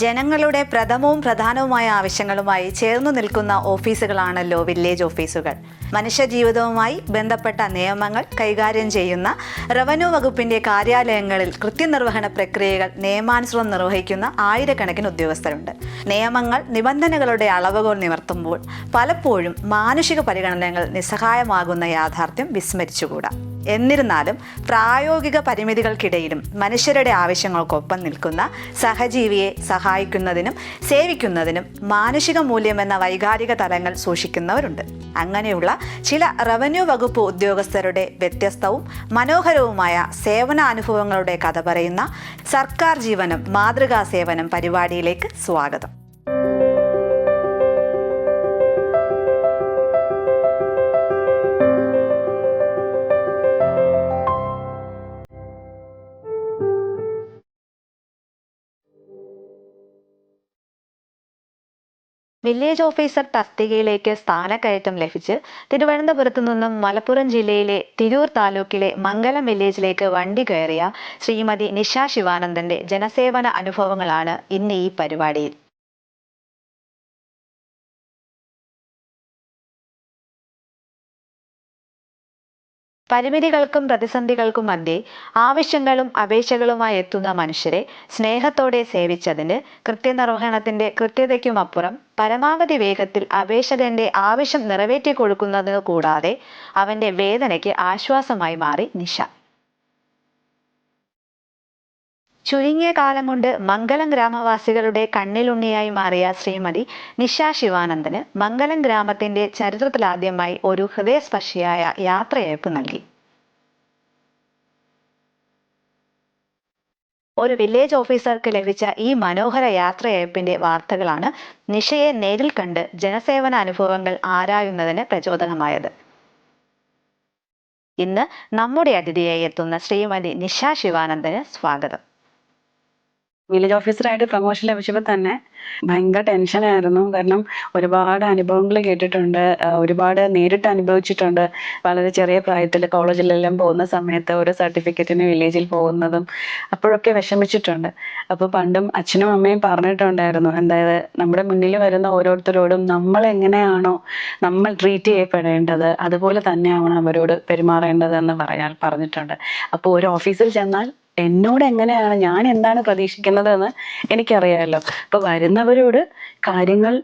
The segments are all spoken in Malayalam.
ജനങ്ങളുടെ പ്രഥമവും പ്രധാനവുമായ ആവശ്യങ്ങളുമായി ചേർന്നു നിൽക്കുന്ന ഓഫീസുകളാണല്ലോ വില്ലേജ് ഓഫീസുകൾ. മനുഷ്യ ജീവിതവുമായി ബന്ധപ്പെട്ട നിയമങ്ങൾ കൈകാര്യം ചെയ്യുന്ന റവന്യൂ വകുപ്പിന്റെ കാര്യാലയങ്ങളിൽ കൃത്യനിർവഹണ പ്രക്രിയകൾ നിയമാനുസൃതം നിർവഹിക്കുന്ന ആയിരക്കണക്കിന് ഉദ്യോഗസ്ഥരുണ്ട്. നിയമങ്ങൾ നിബന്ധനകളുടെ അളവുകൾ നിവർത്തുമ്പോൾ പലപ്പോഴും മാനുഷിക പരിഗണനകൾ നിസ്സഹായമാകുന്ന യാഥാർത്ഥ്യം വിസ്മരിച്ചുകൂടാ. എന്നിരുന്നാലും പ്രായോഗിക പരിമിതികൾക്കിടയിലും മനുഷ്യരുടെ ആവശ്യങ്ങൾക്കൊപ്പം നിൽക്കുന്ന സഹജീവിയെ സഹായിക്കുന്നതിനും സേവിക്കുന്നതിനും മാനുഷിക മൂല്യമെന്ന വൈകാരിക തലങ്ങൾ സൂക്ഷിക്കുന്നവരുണ്ട്. അങ്ങനെയുള്ള ചില റവന്യൂ വകുപ്പ് ഉദ്യോഗസ്ഥരുടെ വ്യത്യസ്തവും മനോഹരവുമായ സേവന അനുഭവങ്ങളുടെ കഥ പറയുന്ന സർക്കാർ ജീവനം മാതൃകാ സേവനം പരിപാടിയിലേക്ക് സ്വാഗതം. വില്ലേജ് ഓഫീസർ തസ്തികയിലേക്ക് സ്ഥാനക്കയറ്റം ലഭിച്ച് തിരുവനന്തപുരത്തു നിന്നും മലപ്പുറം ജില്ലയിലെ തിരൂർ താലൂക്കിലെ മംഗലം വില്ലേജിലേക്ക് വണ്ടി കയറിയ ശ്രീമതി നിഷ ശിവാനന്ദന്റെ ജനസേവന അനുഭവങ്ങളാണ് ഇന്ന് ഈ പരിപാടിയിൽ. പരിമിതികൾക്കും പ്രതിസന്ധികൾക്കും മധ്യേ ആവശ്യങ്ങളും അപേക്ഷകളുമായി എത്തുന്ന മനുഷ്യരെ സ്നേഹത്തോടെ സേവിച്ചതിന് കൃത്യനിർവഹണത്തിന്റെ കൃത്യതയ്ക്കുമപ്പുറം പരമാവധി വേഗത്തിൽ അപേക്ഷകന്റെ ആവശ്യം നിറവേറ്റി കൊടുക്കുന്നത് കൂടാതെ അവന്റെ വേദനയ്ക്ക് ആശ്വാസമായി മാറി നിഷ. ചുരുങ്ങിയ കാലം കൊണ്ട് മംഗലം ഗ്രാമവാസികളുടെ കണ്ണിലുണ്ണിയായി മാറിയ ശ്രീമതി നിഷ ശിവാനന്ദന് മംഗലം ഗ്രാമത്തിന്റെ ചരിത്രത്തിലാദ്യമായി ഒരു ഹൃദയസ്പർശിയായ യാത്രയയപ്പ് നൽകി. ഒരു വില്ലേജ് ഓഫീസർക്ക് ലഭിച്ച ഈ മനോഹര യാത്രയയപ്പിന്റെ വാർത്തകളാണ് നിഷയെ നേരിൽ കണ്ട് ജനസേവന അനുഭവങ്ങൾ ആരായുന്നതിന് പ്രചോദനമായത്. ഇന്ന് നമ്മുടെ അതിഥിയായി എത്തുന്ന ശ്രീമതി നിഷ ശിവാനന്ദന് സ്വാഗതം. വില്ലേജ് ഓഫീസറായിട്ട് പ്രമോഷൻ ലഭിച്ചപ്പോൾ തന്നെ ഭയങ്കര ടെൻഷനായിരുന്നു കാരണം ഒരുപാട് അനുഭവങ്ങൾ കേട്ടിട്ടുണ്ട്. ഒരുപാട് നേരിട്ട് അനുഭവിച്ചിട്ടുണ്ട്. വളരെ ചെറിയ പ്രായത്തിൽ കോളേജിലെല്ലാം പോകുന്ന സമയത്ത് ഓരോ സർട്ടിഫിക്കറ്റിന് വില്ലേജിൽ പോകുന്നതും അപ്പോഴൊക്കെ വിഷമിച്ചിട്ടുണ്ട്. അപ്പോൾ പണ്ടും അച്ഛനും അമ്മയും പറഞ്ഞിട്ടുണ്ടായിരുന്നു. അതായത് നമ്മുടെ മുന്നിൽ വരുന്ന ഓരോരുത്തരോടും നമ്മൾ എങ്ങനെയാണോ നമ്മൾ ട്രീറ്റ് ചെയ്യപ്പെടേണ്ടത് അതുപോലെ തന്നെയാവണം അവരോട് പെരുമാറേണ്ടതെന്ന് പറയാൻ പറഞ്ഞിട്ടുണ്ട്. അപ്പോൾ ഒരു ഓഫീസിൽ ചെന്നാൽ എന്നോട് എങ്ങനെയാണ് ഞാൻ എന്താണ് പ്രതീക്ഷിക്കുന്നത് എന്ന് എനിക്കറിയാമല്ലോ അപ്പൊ വരുന്നവരോട് കാര്യങ്ങൾ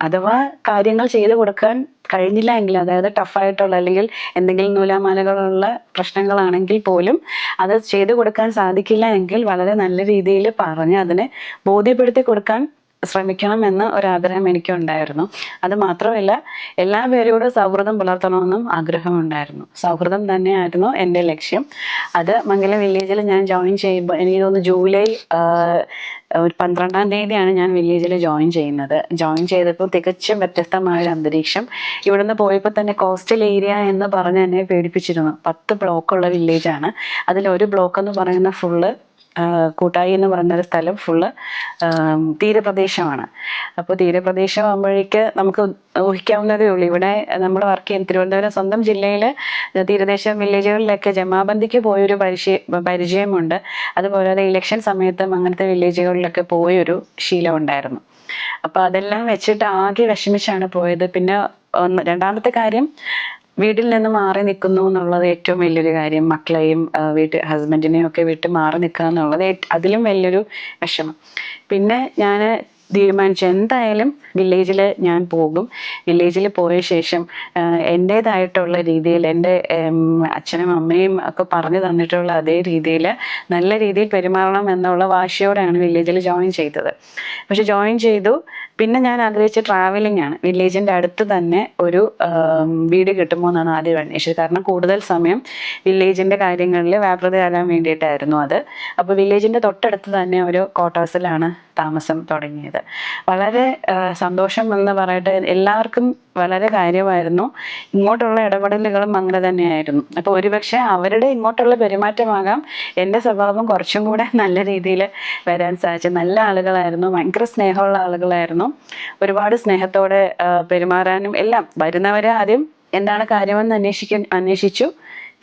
അഥവാ കാര്യങ്ങൾ ചെയ്തു കൊടുക്കാൻ കഴിഞ്ഞില്ല എങ്കിൽ അതായത് ടഫായിട്ടുള്ള അല്ലെങ്കിൽ എന്തെങ്കിലും നൂലാമാലകളുള്ള പ്രശ്നങ്ങളാണെങ്കിൽ പോലും അത് ചെയ്തു കൊടുക്കാൻ സാധിക്കില്ല എങ്കിൽ വളരെ നല്ല രീതിയിൽ പറഞ്ഞ് അതിനെ ബോധ്യപ്പെടുത്തി കൊടുക്കാൻ ശ്രമിക്കണം എന്ന ഒരാഗ്രഹം എനിക്കുണ്ടായിരുന്നു. അത് മാത്രമല്ല എല്ലാ പേരോടും സൗഹൃദം പുലർത്തണമെന്നും ആഗ്രഹമുണ്ടായിരുന്നു. സൗഹൃദം തന്നെയായിരുന്നു എന്റെ ലക്ഷ്യം. അത് മംഗലം വില്ലേജിൽ ഞാൻ ജോയിൻ ചെയ്യുമ്പോൾ എനിക്ക് തോന്നുന്നു ജൂലൈ ഒരു പന്ത്രണ്ടാം തീയതിയാണ് ഞാൻ വില്ലേജിൽ ജോയിൻ ചെയ്യുന്നത്. ജോയിൻ ചെയ്തപ്പോൾ തികച്ചും വ്യത്യസ്തമായ ഒരു അന്തരീക്ഷം. ഇവിടുന്ന് പോയപ്പോൾ തന്നെ കോസ്റ്റൽ ഏരിയ എന്ന് പറഞ്ഞ് എന്നെ പേടിപ്പിച്ചിരുന്നു. പത്ത് ബ്ലോക്കുള്ള വില്ലേജാണ് അതിൽ ഒരു ബ്ലോക്ക് എന്ന് പറയുന്ന ഫുള്ള് കൂട്ടായി എന്ന് ഒരു സ്ഥലം ഫുള്ള് തീരപ്രദേശമാണ്. അപ്പോൾ തീരപ്രദേശം ആകുമ്പോഴേക്ക് നമുക്ക് ഊഹിക്കാവുന്നതേ ഉള്ളൂ. ഇവിടെ നമ്മൾ വർക്ക് ചെയ്യുന്ന തിരുവനന്തപുരം സ്വന്തം ജില്ലയിൽ തീരദേശ വില്ലേജുകളിലൊക്കെ ജമാബന്ദിക്ക് പോയൊരു പരിചയ പരിചയമുണ്ട്. അതുപോലെ ഇലക്ഷൻ സമയത്തും അങ്ങനത്തെ വില്ലേജുകളിലൊക്കെ പോയൊരു ശീലം ഉണ്ടായിരുന്നു. അപ്പോൾ അതെല്ലാം വെച്ചിട്ട് ആകെ വിഷമിച്ചാണ് പോയത്. പിന്നെ ഒന്ന് രണ്ടാമത്തെ കാര്യം വീട്ടിൽ നിന്ന് മാറി നിൽക്കുന്നു എന്നുള്ളത് ഏറ്റവും വലിയൊരു കാര്യം. മക്കളെയും വീട്ടിൽ ഹസ്ബൻഡിനെയും ഒക്കെ വിട്ട് മാറി നിൽക്കുക എന്നുള്ളത് അതിലും വലിയൊരു വിഷമം. പിന്നെ ഞാൻ തീരുമാനിച്ചു എന്തായാലും വില്ലേജിൽ ഞാൻ പോകും. വില്ലേജിൽ പോയ ശേഷം എന്റേതായിട്ടുള്ള രീതിയിൽ എന്റെ അച്ഛനും അമ്മയും ഒക്കെ പറഞ്ഞു തന്നിട്ടുള്ള അതേ രീതിയിൽ നല്ല രീതിയിൽ പെരുമാറണം എന്നുള്ള വാശിയോടെയാണ് വില്ലേജിൽ ജോയിൻ ചെയ്തത്. പക്ഷെ ജോയിൻ ചെയ്തു പിന്നെ ഞാൻ ആഗ്രഹിച്ച ട്രാവലിംഗ് ആണ്. വില്ലേജിന്റെ അടുത്ത് തന്നെ ഒരു വീട് കിട്ടുമോ എന്നാണ് ആദ്യം അന്വേഷിച്ചത് കാരണം കൂടുതൽ സമയം വില്ലേജിന്റെ കാര്യങ്ങളിൽ വ്യാപൃത തരാൻ വേണ്ടിയിട്ടായിരുന്നു അത്. അപ്പോൾ വില്ലേജിന്റെ തൊട്ടടുത്ത് തന്നെ ഒരു ക്വാർട്ടേഴ്സിലാണ് താമസം തുടങ്ങിയത്. വളരെ സന്തോഷം എന്ന് പറയട്ടെ എല്ലാവർക്കും വളരെ കാര്യമായിരുന്നു. ഇങ്ങോട്ടുള്ള ഇടപെടലുകളും അങ്ങനെ തന്നെയായിരുന്നു. അപ്പോൾ ഒരുപക്ഷെ അവരുടെ ഇങ്ങോട്ടുള്ള പെരുമാറ്റമാകാം. എന്റെ സ്വഭാവം കുറച്ചും കൂടെ നല്ല രീതിയിൽ വരാൻ സാധിച്ചു. നല്ല ആളുകളായിരുന്നു. ഭയങ്കര സ്നേഹമുള്ള ആളുകളായിരുന്നു. ഒരുപാട് സ്നേഹത്തോടെ പെരുമാറാനും എല്ലാം വരുന്നവരെ ആദ്യം എന്താണ് കാര്യമെന്ന് അന്വേഷിക്കാൻ അന്വേഷിച്ചു.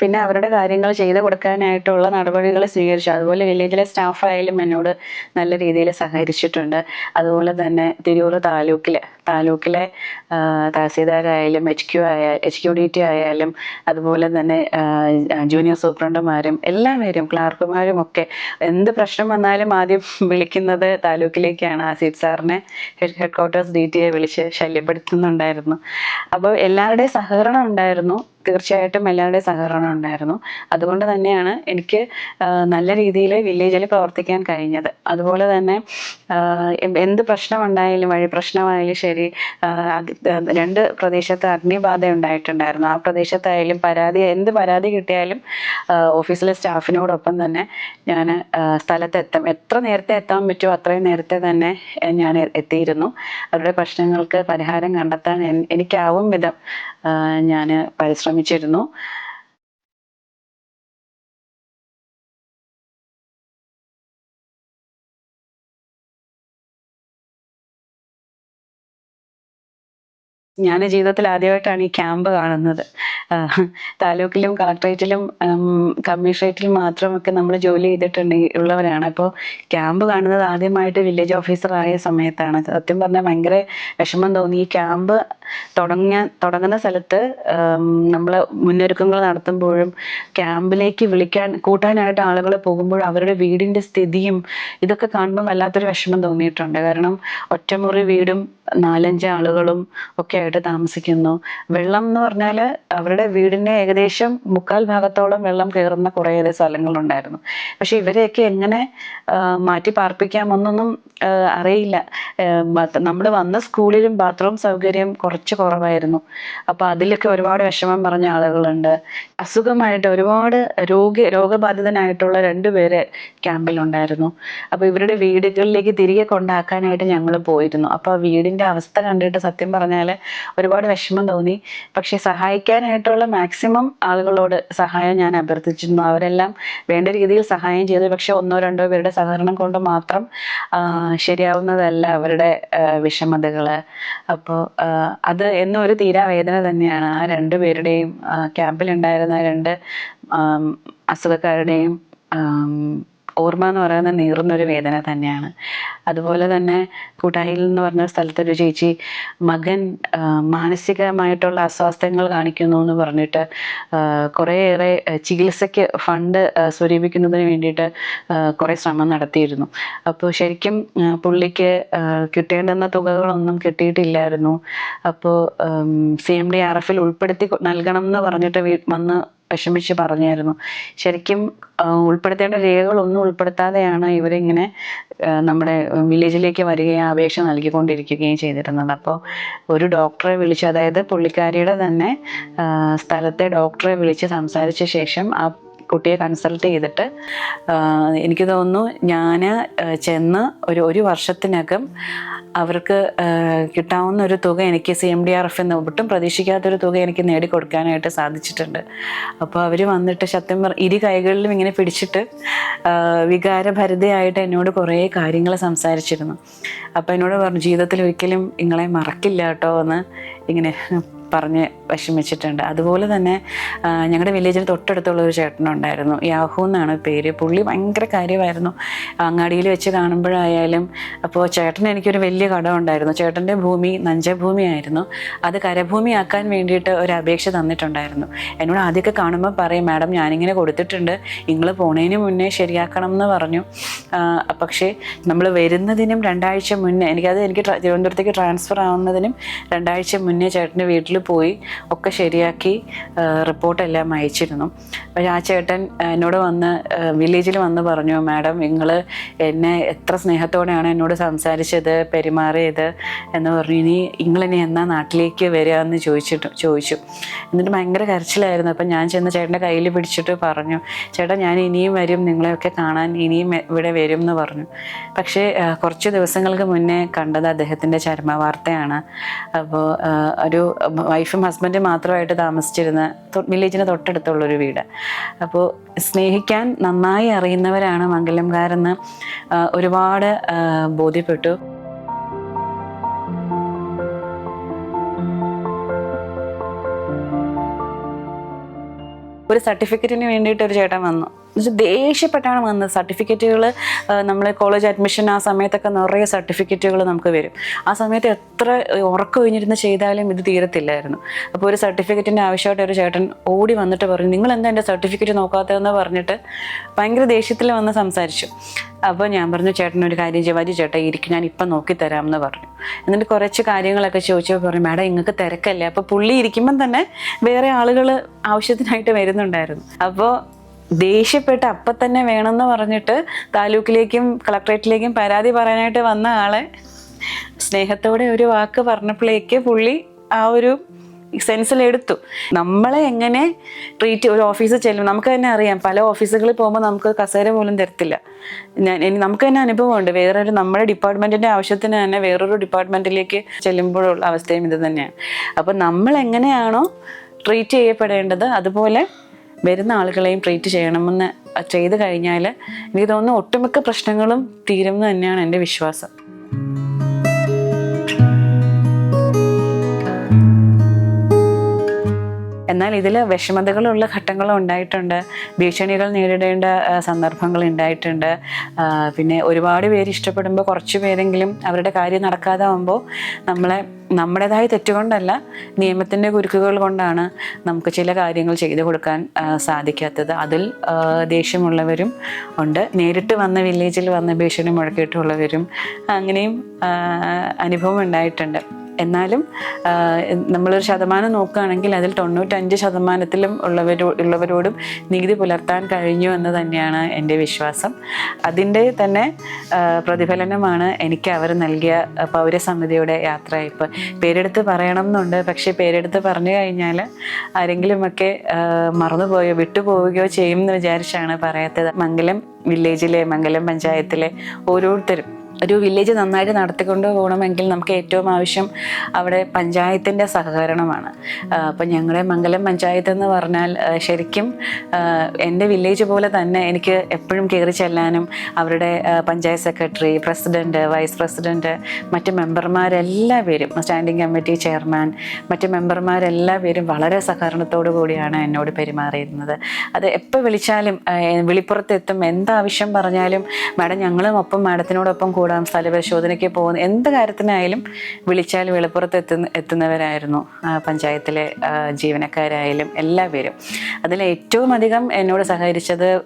പിന്നെ അവരുടെ കാര്യങ്ങൾ ചെയ്തു കൊടുക്കാനായിട്ടുള്ള നടപടികൾ സ്വീകരിച്ചു. അതുപോലെ വില്ലേജിലെ സ്റ്റാഫായാലും എന്നോട് നല്ല രീതിയിൽ സഹകരിച്ചിട്ടുണ്ട്. അതുപോലെ തന്നെ തിരൂർ താലൂക്കിൽ താലൂക്കിലെ തഹസീൽദാരായാലും എച്ച് ക്യു ആയ എച്ച് ക്യു ഡി ടി ആയാലും അതുപോലെ തന്നെ ജൂനിയർ സൂപ്രണ്ടുമാരും എല്ലാവരും ക്ലാർക്കുമാരും ഒക്കെ എന്ത് പ്രശ്നം വന്നാലും ആദ്യം വിളിക്കുന്നത് താലൂക്കിലേക്കാണ്. ആസിഫ് സാറിനെ head quarters D T A വിളിച്ച് ശല്യപ്പെടുത്തുന്നുണ്ടായിരുന്നു. അപ്പോൾ എല്ലാവരുടെയും സഹകരണം ഉണ്ടായിരുന്നു. തീർച്ചയായിട്ടും എല്ലാവരുടെയും സഹകരണം ഉണ്ടായിരുന്നു. അതുകൊണ്ട് തന്നെയാണ് എനിക്ക് നല്ല രീതിയിൽ വില്ലേജിൽ പ്രവർത്തിക്കാൻ കഴിഞ്ഞത്. അതുപോലെ തന്നെ എന്ത് പ്രശ്നമുണ്ടായാലും വഴി പ്രശ്നമായാലും ശരി അത് രണ്ട് പ്രദേശത്ത് അഗ്നിബാധ ഉണ്ടായിട്ടുണ്ടായിരുന്നു. ആ പ്രദേശത്തായാലും പരാതി എന്ത് പരാതി കിട്ടിയാലും ഓഫീസിലെ സ്റ്റാഫിനോടൊപ്പം തന്നെ ഞാൻ സ്ഥലത്തെത്തും. എത്ര നേരത്തെ എത്താൻ പറ്റുമോ അത്രയും നേരത്തെ തന്നെ ഞാൻ എത്തിയിരുന്നു. അവരുടെ പ്രശ്നങ്ങൾക്ക് പരിഹാരം കണ്ടെത്താൻ എനിക്കാവും വിധം ഞാൻ പരിശ്രമിച്ചിരുന്നു. ഞാൻ ജീവിതത്തിൽ ആദ്യമായിട്ടാണ് ഈ ക്യാമ്പ് കാണുന്നത്. താലൂക്കിലും കളക്ട്രേറ്റിലും കമ്മീഷണറേറ്റിലും മാത്രമൊക്കെ നമ്മൾ ജോലി ചെയ്തിട്ടുണ്ട് ഉള്ളവരാണ്. അപ്പോൾ ക്യാമ്പ് കാണുന്നത് ആദ്യമായിട്ട് വില്ലേജ് ഓഫീസർ ആയ സമയത്താണ്. സത്യം പറഞ്ഞാൽ ഭയങ്കര വിഷമം തോന്നി. ഈ ക്യാമ്പ് തുടങ്ങിയ തുടങ്ങുന്ന സ്ഥലത്ത് നമ്മൾ മുന്നൊരുക്കങ്ങൾ നടത്തുമ്പോഴും ക്യാമ്പിലേക്ക് വിളിക്കാൻ കൂട്ടാനായിട്ട് ആളുകൾ പോകുമ്പോൾ അവരുടെ വീടിന്റെ സ്ഥിതിയും ഇതൊക്കെ കാണുമ്പോൾ വല്ലാത്തൊരു വിഷമം തോന്നിയിട്ടുണ്ട്. കാരണം ഒറ്റമുറി വീടും നാലഞ്ച് ആളുകളും ഒക്കെ ആയിട്ട് താമസിക്കുന്നു. വെള്ളം എന്ന് പറഞ്ഞാൽ അവരുടെ വീടിന്റെ ഏകദേശം മുക്കാൽ ഭാഗത്തോളം വെള്ളം കയറുന്ന കുറേയേറെ സ്ഥലങ്ങളുണ്ടായിരുന്നു. പക്ഷെ ഇവരെയൊക്കെ എങ്ങനെ മാറ്റി പാർപ്പിക്കാമെന്നൊന്നും അറിയില്ല. നമ്മൾ വന്ന സ്കൂളിലും ബാത്റൂം സൗകര്യം കുറച്ച് കുറവായിരുന്നു. അപ്പോൾ അതിലൊക്കെ ഒരുപാട് വിഷമം പറഞ്ഞ ആളുകളുണ്ട്. അസുഖമായിട്ട് ഒരുപാട് രോഗി രോഗബാധിതനായിട്ടുള്ള രണ്ട് പേര് ക്യാമ്പിലുണ്ടായിരുന്നു. അപ്പോൾ ഇവരുടെ വീടുകളിലേക്ക് തിരികെ കൊണ്ടാക്കാനായിട്ട് ഞങ്ങൾ പോയിരുന്നു. അപ്പോൾ ആ വീടിന്റെ അവസ്ഥ കണ്ടിട്ട് സത്യം പറഞ്ഞാൽ ഒരുപാട് വിഷമം തോന്നി. പക്ഷേ സഹായിക്കാനായിട്ടുള്ള മാക്സിമം ആളുകളോട് സഹായം ഞാൻ അഭ്യർത്ഥിച്ചിരുന്നു. അവരെല്ലാം വേണ്ട രീതിയിൽ സഹായം ചെയ്തു. പക്ഷെ ഒന്നോ രണ്ടോ പേരുടെ സഹകരണം കൊണ്ട് മാത്രം ശരിയാവുന്നതല്ല അവരുടെ വിഷമതകൾ അപ്പോൾ അത് എന്നും ഒരു തീരാവേദന തന്നെയാണ്. ആ രണ്ട് പേരുടെയും ക്യാമ്പിലുണ്ടായിരുന്ന രണ്ട് അസുഖക്കാരുടെയും ഓർമ്മ എന്ന് പറയുന്നത് നീറുന്നൊരു വേദന തന്നെയാണ്. അതുപോലെ തന്നെ കൂട്ടായിൽ എന്ന് പറഞ്ഞ സ്ഥലത്തൊരു ചേച്ചി മകൻ മാനസികമായിട്ടുള്ള അസ്വാസ്ഥ്യങ്ങൾ കാണിക്കുന്നു എന്ന് പറഞ്ഞിട്ട് കുറേയേറെ ചികിത്സയ്ക്ക് ഫണ്ട് സ്വരൂപിക്കുന്നതിന് വേണ്ടിയിട്ട് കുറേ ശ്രമം നടത്തിയിരുന്നു. അപ്പോൾ ശരിക്കും പുള്ളിക്ക് കിട്ടേണ്ടുന്ന തുകകളൊന്നും കിട്ടിയിട്ടില്ലായിരുന്നു. അപ്പോൾ സി എം ഡി ആർ എഫിൽ ഉൾപ്പെടുത്തി നൽകണം എന്ന് പറഞ്ഞിട്ട് വന്ന് വിഷമിച്ച് പറഞ്ഞായിരുന്നു. ശരിക്കും ഉൾപ്പെടുത്തേണ്ട രേഖകളൊന്നും ഉൾപ്പെടുത്താതെയാണ് ഇവരിങ്ങനെ നമ്മുടെ വില്ലേജിലേക്ക് വരികയും അപേക്ഷ നൽകിക്കൊണ്ടിരിക്കുകയും ചെയ്തിരുന്നത്. അപ്പോൾ ഒരു ഡോക്ടറെ വിളിച്ച് അതായത് പുള്ളിക്കാരിയുടെ തന്നെ സ്ഥലത്തെ ഡോക്ടറെ വിളിച്ച് സംസാരിച്ച ശേഷം ആ കുട്ടിയെ കൺസൾട്ട് ചെയ്തിട്ട് എനിക്ക് തോന്നുന്നു ഞാൻ ചെന്ന് ഒരു ഒരു വർഷത്തിനകം അവർക്ക് കിട്ടാവുന്ന ഒരു തുക എനിക്ക് C M D R F എന്ന് ഒട്ടും പ്രതീക്ഷിക്കാത്തൊരു തുക എനിക്ക് നേടിക്കൊടുക്കാനായിട്ട് സാധിച്ചിട്ടുണ്ട്. അപ്പോൾ അവർ വന്നിട്ട് സത്യം പറ ഇരു കൈകളിലും ഇങ്ങനെ പിടിച്ചിട്ട് വികാരഭരിതയായിട്ട് എന്നോട് കുറേ കാര്യങ്ങൾ സംസാരിച്ചിരുന്നു. അപ്പോൾ എന്നോട് പറഞ്ഞു ജീവിതത്തിൽ ഒരിക്കലും നിങ്ങളെ മറക്കില്ല കേട്ടോ എന്ന് ഇങ്ങനെ പറഞ്ഞ് വിഷമിച്ചിട്ടുണ്ട്. അതുപോലെ തന്നെ ഞങ്ങളുടെ വില്ലേജിന് തൊട്ടടുത്തുള്ള ഒരു ചേട്ടനുണ്ടായിരുന്നു. യാഹു എന്നാണ് പേര്. പുള്ളി ഭയങ്കര കാര്യമായിരുന്നു. അങ്ങാടിയിൽ വെച്ച് കാണുമ്പോഴായാലും അപ്പോൾ ചേട്ടന് എനിക്കൊരു വലിയ കടം ഉണ്ടായിരുന്നു ചേട്ടന്റെ ഭൂമി നഞ്ചഭൂമിയായിരുന്നു. അത് കരഭൂമിയാക്കാൻ വേണ്ടിയിട്ട് ഒരു അപേക്ഷ തന്നിട്ടുണ്ടായിരുന്നു. എന്നോട് ആദ്യമൊക്കെ കാണുമ്പോൾ പറയും മാഡം ഞാനിങ്ങനെ കൊടുത്തിട്ടുണ്ട്. നിങ്ങൾ പോണതിന് മുന്നേ ശരിയാക്കണം എന്ന് പറഞ്ഞു. പക്ഷേ നമ്മൾ വരുന്നതിനും രണ്ടാഴ്ച മുന്നേ എനിക്കത് എനിക്ക് തിരുവനന്തപുരത്തേക്ക് ട്രാൻസ്ഫർ ആവുന്നതിനും രണ്ടാഴ്ച മുന്നേ ചേട്ടന്റെ വീട്ടിൽ പോയി ഒക്കെ ശരിയാക്കി റിപ്പോർട്ടെല്ലാം അയച്ചിരുന്നു. പക്ഷേ ആ ചേട്ടൻ എന്നോട് വന്ന് വില്ലേജിൽ വന്ന് പറഞ്ഞു മാഡം നിങ്ങൾ എന്നെ എത്ര സ്നേഹത്തോടെയാണ് എന്നോട് സംസാരിച്ചത് പെരുമാറിയത് എന്ന് പറഞ്ഞു. ഇനി നിങ്ങളിനി എന്നാ നാട്ടിലേക്ക് വരിക എന്ന് ചോദിച്ചിട്ട് ചോദിച്ചു. എന്നിട്ട് ഭയങ്കര കരച്ചിലായിരുന്നു. അപ്പം ഞാൻ ചെന്ന് ചേട്ടന്റെ കയ്യിൽ പിടിച്ചിട്ട് പറഞ്ഞു ചേട്ടാ ഞാൻ ഇനിയും വരും നിങ്ങളെയൊക്കെ കാണാൻ ഇനിയും ഇവിടെ വരും എന്ന് പറഞ്ഞു. പക്ഷേ കുറച്ച് ദിവസങ്ങൾക്ക് മുന്നേ കണ്ടത് അദ്ദേഹത്തിന്റെ ചരമവാർത്തയാണ്. അപ്പോൾ ഒരു വൈഫും ഹസ്ബൻഡും മാത്രമായിട്ട് താമസിച്ചിരുന്ന വില്ലേജിന് തൊട്ടടുത്തുള്ളൊരു വീട്. അപ്പോൾ സ്നേഹിക്കാൻ നന്നായി അറിയുന്നവരാണ് മംഗലംകാരെന്ന് ഒരുപാട് ബോധ്യപ്പെട്ടു. ഒരു സർട്ടിഫിക്കറ്റിന് വേണ്ടിയിട്ട് ഒരു ചേട്ടൻ വന്നു. ദേഷ്യപ്പെട്ടാണ് വന്നത്. സർട്ടിഫിക്കറ്റുകൾ നമ്മൾ കോളേജ് അഡ്മിഷൻ ആ സമയത്തൊക്കെ നിറയെ സർട്ടിഫിക്കറ്റുകൾ നമുക്ക് വരും. ആ സമയത്ത് എത്ര ഉറക്കം കഴിഞ്ഞിരുന്ന് ചെയ്താലും ഇത് തീരത്തില്ലായിരുന്നു. അപ്പോൾ ഒരു സർട്ടിഫിക്കറ്റിന്റെ ആവശ്യമായിട്ട് ഒരു ചേട്ടൻ ഓടി വന്നിട്ട് പറഞ്ഞു നിങ്ങൾ എന്താ എന്റെ സർട്ടിഫിക്കറ്റ് നോക്കാത്തതെന്ന് പറഞ്ഞിട്ട് ഭയങ്കര ദേഷ്യത്തിൽ വന്ന് സംസാരിച്ചു. അപ്പോൾ ഞാൻ പറഞ്ഞു ചേട്ടൻ ഒരു കാര്യം ചെയ്യാം വരി ചേട്ടാ ഇരിക്കും ഞാൻ ഇപ്പം നോക്കി തരാം എന്ന് പറഞ്ഞു. എന്നിട്ട് കുറച്ച് കാര്യങ്ങളൊക്കെ ചോദിച്ചപ്പോൾ പറഞ്ഞു മാഡം നിങ്ങൾക്ക് തിരക്കല്ലേ? അപ്പോൾ പുള്ളി ഇരിക്കുമ്പം തന്നെ വേറെ ആളുകൾ ആവശ്യത്തിനായിട്ട് വരുന്നുണ്ടായിരുന്നു. അപ്പോൾ ദേഷ്യപ്പെട്ട് അപ്പം തന്നെ വേണമെന്ന് പറഞ്ഞിട്ട് താലൂക്കിലേക്കും കളക്ട്രേറ്റിലേക്കും പരാതി പറയാനായിട്ട് വന്ന ആളെ സ്നേഹത്തോടെ ഒരു വാക്ക് പറഞ്ഞപ്പോഴേക്ക് പുള്ളി ആ ഒരു സെൻസിൽ എടുത്തു. നമ്മളെ എങ്ങനെ ട്രീറ്റ് ഒരു ഓഫീസിൽ ചെല്ലും നമുക്ക് തന്നെ അറിയാം പല ഓഫീസുകളിൽ പോകുമ്പോൾ നമുക്ക് കസേര പോലും തരത്തില്ല. ഞാൻ നമുക്ക് തന്നെ അനുഭവമുണ്ട് വേറൊരു നമ്മുടെ ഡിപ്പാർട്ട്മെന്റിന്റെ ആവശ്യത്തിന് തന്നെ വേറൊരു ഡിപ്പാർട്ട്മെന്റിലേക്ക് ചെല്ലുമ്പോഴുള്ള അവസ്ഥയും ഇത് തന്നെയാണ്. അപ്പം നമ്മൾ എങ്ങനെയാണോ ട്രീറ്റ് ചെയ്യപ്പെടേണ്ടത് അതുപോലെ വരുന്ന ആളുകളെയും ട്രീറ്റ് ചെയ്യണമെന്ന് ചെയ്ത് കഴിഞ്ഞാൽ എനിക്ക് തോന്നുന്നു ഒട്ടുമിക്ക പ്രശ്നങ്ങളും തീരുമെന്ന് തന്നെയാണ് എന്റെ വിശ്വാസം. എന്നാൽ ഇതിൽ വിഷമതകളുള്ള ഘട്ടങ്ങളും ഉണ്ടായിട്ടുണ്ട്. ഭീഷണികൾ നേരിടേണ്ട സന്ദർഭങ്ങൾ ഉണ്ടായിട്ടുണ്ട്. പിന്നെ ഒരുപാട് പേര് ഇഷ്ടപ്പെടുമ്പോൾ കുറച്ച് പേരെങ്കിലും അവരുടെ കാര്യം നടക്കാതാവുമ്പോൾ നമ്മളെ നമ്മുടേതായ തെറ്റുകൊണ്ടല്ല നിയമത്തിന്റെ കുരുക്കുകൾ കൊണ്ടാണ് നമുക്ക് ചില കാര്യങ്ങൾ ചെയ്തു കൊടുക്കാൻ സാധിക്കാത്തത്. അതിൽ ദേഷ്യമുള്ളവരും ഉണ്ട്. നേരിട്ട് വന്ന വില്ലേജിൽ വന്ന ഭീഷണി മുഴക്കിയിട്ടുള്ളവരും അങ്ങനെയും അനുഭവം ഉണ്ടായിട്ടുണ്ട്. എന്നാലും നമ്മളൊരു ശതമാനം നോക്കുകയാണെങ്കിൽ അതിൽ തൊണ്ണൂറ്റഞ്ച് ശതമാനത്തിലും ഉള്ളവരോ ഉള്ളവരോടും നീതി പുലർത്താൻ കഴിഞ്ഞു എന്ന് തന്നെയാണ് എന്റെ വിശ്വാസം. അതിന്റെ തന്നെ പ്രതിഫലനമാണ് എനിക്ക് അവർ നൽകിയ പൗരസമിതിയുടെ യാത്ര ഇപ്പോൾ പേരെടുത്ത് പറയണം എന്നുണ്ട് പക്ഷേ പേരെടുത്ത് പറഞ്ഞു കഴിഞ്ഞാൽ ആരെങ്കിലുമൊക്കെ മറന്നുപോയോ വിട്ടുപോവുകയോ ചെയ്യും എന്ന് വിചാരിച്ചാണ് പറയാത്തത്. മംഗലം വില്ലേജിലെ മംഗലം പഞ്ചായത്തിലെ ഓരോരുത്തരും ഒരു വില്ലേജ് നന്നായിട്ട് നടത്തിക്കൊണ്ട് പോകണമെങ്കിൽ നമുക്ക് ഏറ്റവും ആവശ്യം അവിടെ പഞ്ചായത്തിന്റെ സഹകരണമാണ്. അപ്പം ഞങ്ങളുടെ മംഗലം പഞ്ചായത്ത് എന്ന് പറഞ്ഞാൽ ശരിക്കും എന്റെ വില്ലേജ് പോലെ തന്നെ എനിക്ക് എപ്പോഴും കയറി ചെല്ലാനും അവരുടെ panchayat secretary president vice president മറ്റ് മെമ്പർമാരെല്ലാവരും സ്റ്റാൻഡിംഗ് കമ്മിറ്റി ചെയർമാൻ മറ്റ് മെമ്പർമാരെല്ലാവരും വളരെ സഹകരണത്തോടു കൂടിയാണ് എന്നോട് പെരുമാറിയിരുന്നത്. അത് എപ്പോൾ വിളിച്ചാലും വിളിപ്പുറത്തെത്തും എന്താവശ്യം പറഞ്ഞാലും മാഡം ഞങ്ങളും ഒപ്പം മാഡത്തിനോടൊപ്പം സ്ഥലപരിശോധനയ്ക്ക് പോകുന്ന എന്ത് കാര്യത്തിനായാലും വിളിച്ചാൽ വെളിപ്പുറത്ത് എത്തുന്ന എത്തുന്നവരായിരുന്നു പഞ്ചായത്തിലെ ജീവനക്കാരായാലും എല്ലാവരും. അതിൽ ഏറ്റവും അധികം എന്നോട് സഹകരിച്ചത്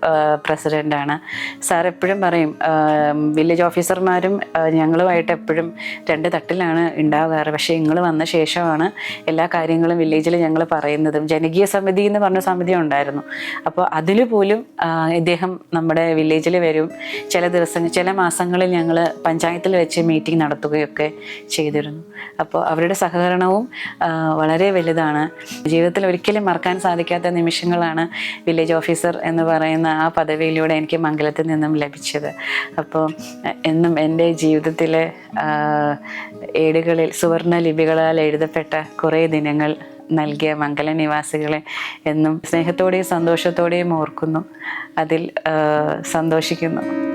പ്രസിഡന്റാണ് സാർ എപ്പോഴും പറയും വില്ലേജ് ഓഫീസർമാരും ഞങ്ങളുമായിട്ട് എപ്പോഴും രണ്ട് തട്ടിലാണ് ഉണ്ടാകാറ്. പക്ഷേ നിങ്ങൾ വന്ന ശേഷമാണ് എല്ലാ കാര്യങ്ങളും വില്ലേജിൽ ഞങ്ങൾ പറയുന്നതും. ജനകീയ സമിതി എന്ന് പറഞ്ഞ സമിതി ഉണ്ടായിരുന്നു. അപ്പോൾ അതിൽ പോലും ഇദ്ദേഹം നമ്മുടെ വില്ലേജിൽ വരും. ചില ദിവസങ്ങൾ ചില മാസങ്ങളിൽ ഞങ്ങൾ പഞ്ചായത്തിൽ വെച്ച് മീറ്റിംഗ് നടത്തുകയൊക്കെ ചെയ്തിരുന്നു. അപ്പോൾ അവരുടെ സഹകരണവും വളരെ വലുതാണ്. ജീവിതത്തിൽ ഒരിക്കലും മറക്കാൻ സാധിക്കാത്ത നിമിഷങ്ങളാണ് വില്ലേജ് ഓഫീസർ എന്ന് പറയുന്ന ആ പദവിയിലൂടെ എനിക്ക് മംഗലത്തിൽ നിന്നും ലഭിച്ചത്. അപ്പോൾ എന്നും എന്റെ ജീവിതത്തിലെ ഏടുകളിൽ സുവർണ ലിപികളാൽ എഴുതപ്പെട്ട കുറേ ദിനങ്ങൾ നൽകിയ മംഗല നിവാസികളെ എന്നും സ്നേഹത്തോടെയും സന്തോഷത്തോടെയും ഓർക്കുന്നു. അതിൽ സന്തോഷിക്കുന്നു.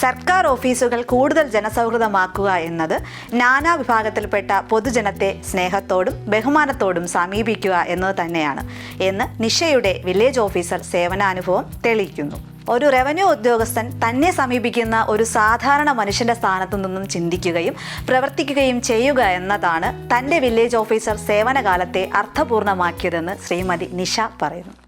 സർക്കാർ ഓഫീസുകൾ കൂടുതൽ ജനസൗഹൃദമാക്കുക എന്നത് നാനാ വിഭാഗത്തിൽപ്പെട്ട പൊതുജനത്തെ സ്നേഹത്തോടും ബഹുമാനത്തോടും സമീപിക്കുക എന്നത് തന്നെയാണ് എന്ന് നിഷയുടെ വില്ലേജ് ഓഫീസർ സേവനാനുഭവം തെളിയിക്കുന്നു. ഒരു റവന്യൂ ഉദ്യോഗസ്ഥൻ തന്നെ സമീപിക്കുന്ന ഒരു സാധാരണ മനുഷ്യന്റെ സ്ഥാനത്തു നിന്നും ചിന്തിക്കുകയും പ്രവർത്തിക്കുകയും ചെയ്യുക എന്നതാണ് തന്റെ വില്ലേജ് ഓഫീസർ സേവനകാലത്തെ അർത്ഥപൂർണമാക്കിയതെന്ന് ശ്രീമതി നിഷ പറയുന്നു.